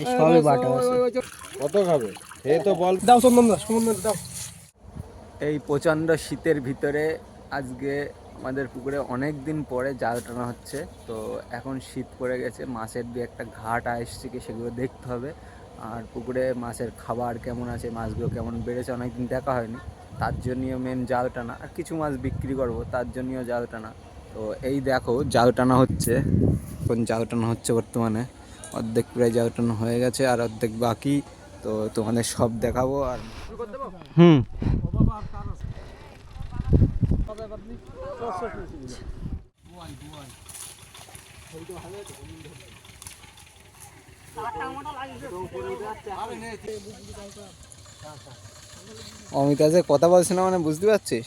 এই সবই বাটা আছে। কত খাবে? তো বল। দাও চন্দন দাও চন্দন দাও এই প্রচণ্ড শীতের ভিতরে আজকে আমাদের পুকুরে অনেক দিন পরে জাল টানা হচ্ছে। তো এখন শীত পড়ে গেছে মাছের দু একটা ঘাট আসছে কি সেগুলো দেখতে হবে। আর পুকুরে মাছের খাবার কেমন আছে মাছগুলো কেমন বেড়েছে অনেকদিন দেখা হয়নি। তার জন্যও মেন জাল টানা। আর কিছু মাছ বিক্রি করব তার জন্যও জাল টানা। তো এই দেখো জাল টানা হচ্ছে। এখন জাল টানা হচ্ছে বর্তমানে। অর্ধেক প্রায় জাল টানা হয়ে গেছে আর অর্ধেক বাকি। তো তোমাদের সব দেখাবো আর হুম। অমিতা যে কথা বলছে না মানে বুঝতে পারছিস?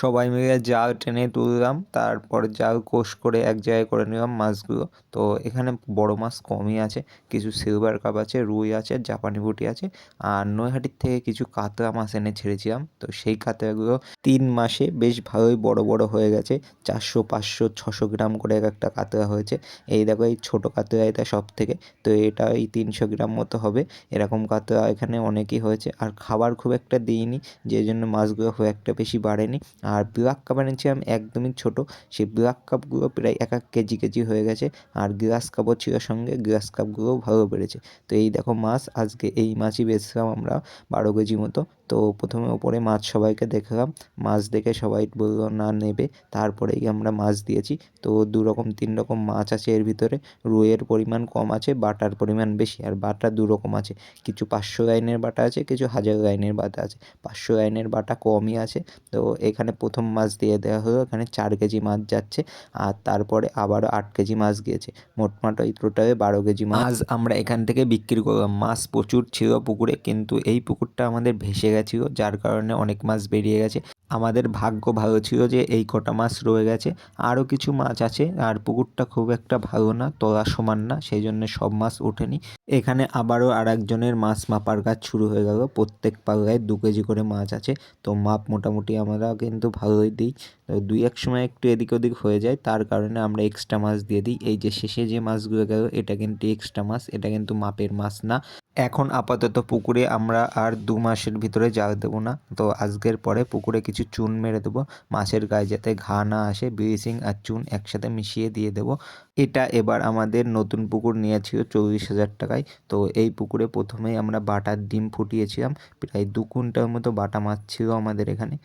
সবাই মিলে জাল টেনে তুললাম। তারপর জাল কোষ করে এক জায়গায় করে নিলাম মাছগুলো। তো এখানে বড় মাছ কমই আছে, কিছু সিলভার কাপ আছে, রুই আছে, জাপানি বুটি আছে, আর নৈহাটির থেকে কিছু কাতলা মাছ এনে ছেড়েছিলাম। তো সেই কাতলাগুলো তিন মাসে বেশ ভালোই বড় বড় হয়ে গেছে। চারশো, পাঁচশো, ছশো গ্রাম করে এক একটা কাতলা হয়েছে। এই দেখো, এই ছোটো কাতলা এটা সব থেকে তো এটা এই তিনশো গ্রাম মতো হবে। এরকম কাতলা এখানে অনেকই হয়েছে। আর খাবার খুব একটা দিইনি যে জন্য মাছগুলো খুব একটা বেশি বাড়েনি। আর ব্ল্যাক কাপ এনেছিলাম একদমই ছোট। সেই ব্ল্যাক কাপগুলো প্রায় এক এক কেজি কেজি হয়ে গেছে। আর গ্লাস কাপও ছিল সঙ্গে গ্লাস কাপগুলোও ভালো বেড়েছে। তো এই দেখো মাছ, আজকে এই মাছই বেচলাম আমরা বারো কেজি মতো। তো প্রথমে ওপরে মাছ সবাইকে দেখালাম। মাছ দেখে সবাই বলল, না, নেবে। তারপরেই আমরা মাছ দিয়েছি। তো দু রকম তিন রকম মাছ আছে এর ভিতরে। রুইয়ের পরিমাণ কম আছে, বাটার পরিমাণ বেশি। আর বাটা দু রকম আছে। কিছু পাঁচশো লাইনের বাটা আছে, কিছু হাজার লাইনের বাটা আছে। পাঁচশো লাইনের বাটা কমই আছে। তো এখানে প্রথম মাছ দিয়ে দেওয়া হলো। এখানে চার কেজি মাছ যাচ্ছে। আর তারপরে আবারও আট কেজি মাছ গিয়েছে। মোটমাট ওই টোটালে বারো কেজি মাছ। আমরা এখান থেকে বিক্রি করলাম। মাছ প্রচুর ছিল পুকুরে, কিন্তু এই পুকুরটা আমাদের ভেসে গেছিল, যার কারণে অনেক মাছ বেরিয়ে গেছে। আমাদের ভাগ্য ভালো ছিল যে এই কটা মাছ রয়ে গেছে। আরও কিছু মাছ আছে, আর পুকুরটা খুব একটা ভালো না, তলা সমান না, সেই জন্য সব মাছ ওঠেনি। এখানে আবারও আর একজনের মাছ মাপার কাজ শুরু হয়ে গেল। প্রত্যেক পাল্লায় দু কেজি করে মাছ আছে। তো মাপ মোটামুটি আমরা কিন্তু ভালোই দিই। দুই এক সময় একটু এদিক ওদিক হয়ে যায়, তার কারণে আমরা এক্সট্রা মাছ দিয়ে দিই। এই যে শেষে যে মাছগুলো গেল, এটা কিন্তু এক্সট্রা মাছ, এটা কিন্তু মাপের মাছ না। এখন আপাতত পুকুরে আমরা আর দু মাসের ভিতরে জাল দেবো না। তো আজকের পরে পুকুরে কিছু চুন মেরে দেবো। মাছের গায়ে যাতে ঘা না আসে ব্লিচিং আর চুন একসাথে মিশিয়ে দিয়ে দেবো। এটা এবার আমাদের নতুন পুকুর নিয়েছিল চব্বিশ হাজার টাকায়। তো এই পুকুরে প্রথমেই আমরা বাটার ডিম ফুটিয়েছিলাম। প্রায় দু কুইন্টাল মতো বাটা মাছ ছিল আমাদের এখানে।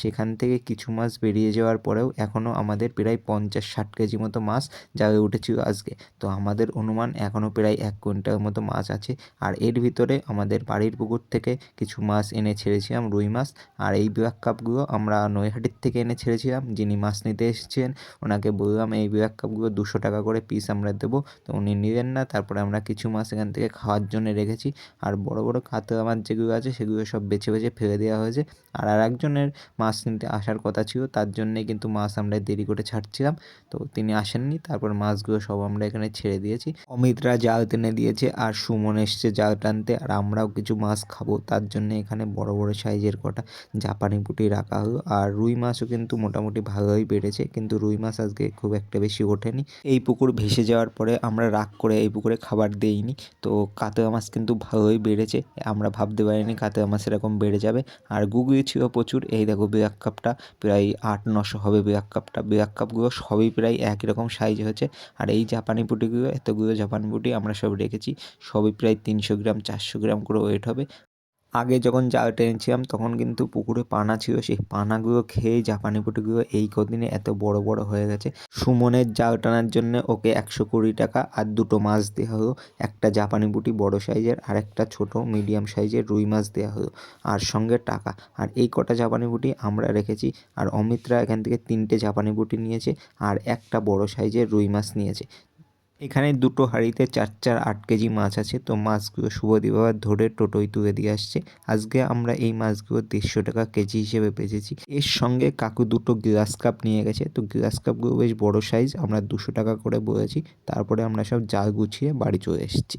সেখান থেকে কিছু মাছ বেরিয়ে যাওয়ার পরেও এখনও আমাদের প্রায় পঞ্চাশ ষাট কেজি মতো মাছ জাগে উঠেছিল আজকে। তো আমাদের অনুমান এখনও প্রায় এক কুইন্টাল মতো মাছ আছে। আর এর ভিতরে আমাদের বাড়ির পুকুর থেকে কিছু মাছ এনে ছেড়েছিলাম, রুই মাছ। আর এই ব্ল্যাক কাপগুলো আমরা নৈহাটির থেকে এনে ছেড়েছিলাম। যিনি মাছ নিতে এসেছেন ওনাকে বললাম, এই ব্ল্যাক কাপগুলো দুশো টাকা করে পিস আমরা দেবো। তো উনি নিলেন না। তারপরে আমরা কিছু মাছ এখান থেকে খাওয়ার জন্য রেখেছি। আর বড় বড় কাতলা মাছ যেগুলো আছে, সেগুলো সব বেছে বেছে ফেলে দেওয়া হয়েছে। আর আর একজনের মাছ নিতে আসার কথা ছিল, তার জন্যে কিন্তু মাছ আমরা দেরি করে ছাড়ছিলাম। তো তিনি আসেননি, তারপর মাছগুলো সব আমরা এখানে ছেড়ে দিয়েছি। অমিতরা জাল টেনে দিয়েছে আর সুমন এসছে জাল টানতে, আর আমরাও কিছু মাছ খাব। তার জন্য এখানে বড় বড় সাইজের কটা জাপানি পুঁটি রাখা হলো। আর রুই মাছও কিন্তু মোটামুটি ভালোই বেড়েছে, কিন্তু রুই মাছ আজকে খুব একটা বেশি ওঠেনি। এই পুকুর ভেসে যাওয়ার পরে আমরা রাগ করে এই পুকুরে খাবার দেইনি। তো কাতলা মাছ কিন্তু ভালোই বেড়েছে, আমরা ভাবতে পারিনি কাতলা মাছ এরকম বেড়ে যাবে। আর গুগলি ছিল প্রচুর, এই দেখো ব্ল্যাক কাপটা, প্রায় আট, নশো হবে ব্যাক কাপটা। ব্যাক কাপগুলো সবই প্রায় একই রকম সাইজ হয়েছে। আর এই জাপানি পুটিগুলো এতগুলো জাপানি পুটি আমরা সব রেখেছি, সবই প্রায় তিনশো গ্রাম, চারশো গ্রাম করে ওয়েট হবে। আগে যখন জাল টেনেছিলাম, তখন কিন্তু পুকুরে পানা ছিল। সেই পানাগুলো খেয়ে জাপানি পুটিগুলো এই কদিনে এত বড় বড় হয়ে গেছে। সুমনের জাল টানার জন্য ওকে একশো কুড়ি টাকা আর দুটো মাছ দেওয়া হলো। একটা জাপানি পুটি বড় সাইজের, আর একটা ছোট মিডিয়াম সাইজের রুই মাছ দেওয়া হলো। আর সঙ্গে টাকা। আর এই কটা জাপানি পুটি আমরা রেখেছি। আর অমিতরা এখান থেকে তিনটে জাপানি পুটি নিয়েছে, আর একটা বড় সাইজের রুই মাছ নিয়েছে। এখানে দুটো হাঁড়িতে চার চার আট কেজি মাছ আছে, তো মাছগুলো শুভদীপ দিবাবার ধরে টোটোই তুলে দিয়ে আসছে। আজকে আমরা এই মাছগুলো দেড়শো টাকা কেজি হিসেবে বেচেছি। এর সঙ্গে কাকু দুটো গ্লাস কাপ নিয়ে গেছে, তো গ্লাস কাপগুলো বেশ বড় সাইজ, আমরা দুশো টাকা করে বলেছি। তারপরে আমরা সব জাল গুছিয়ে বাড়ি চলে এসেছি।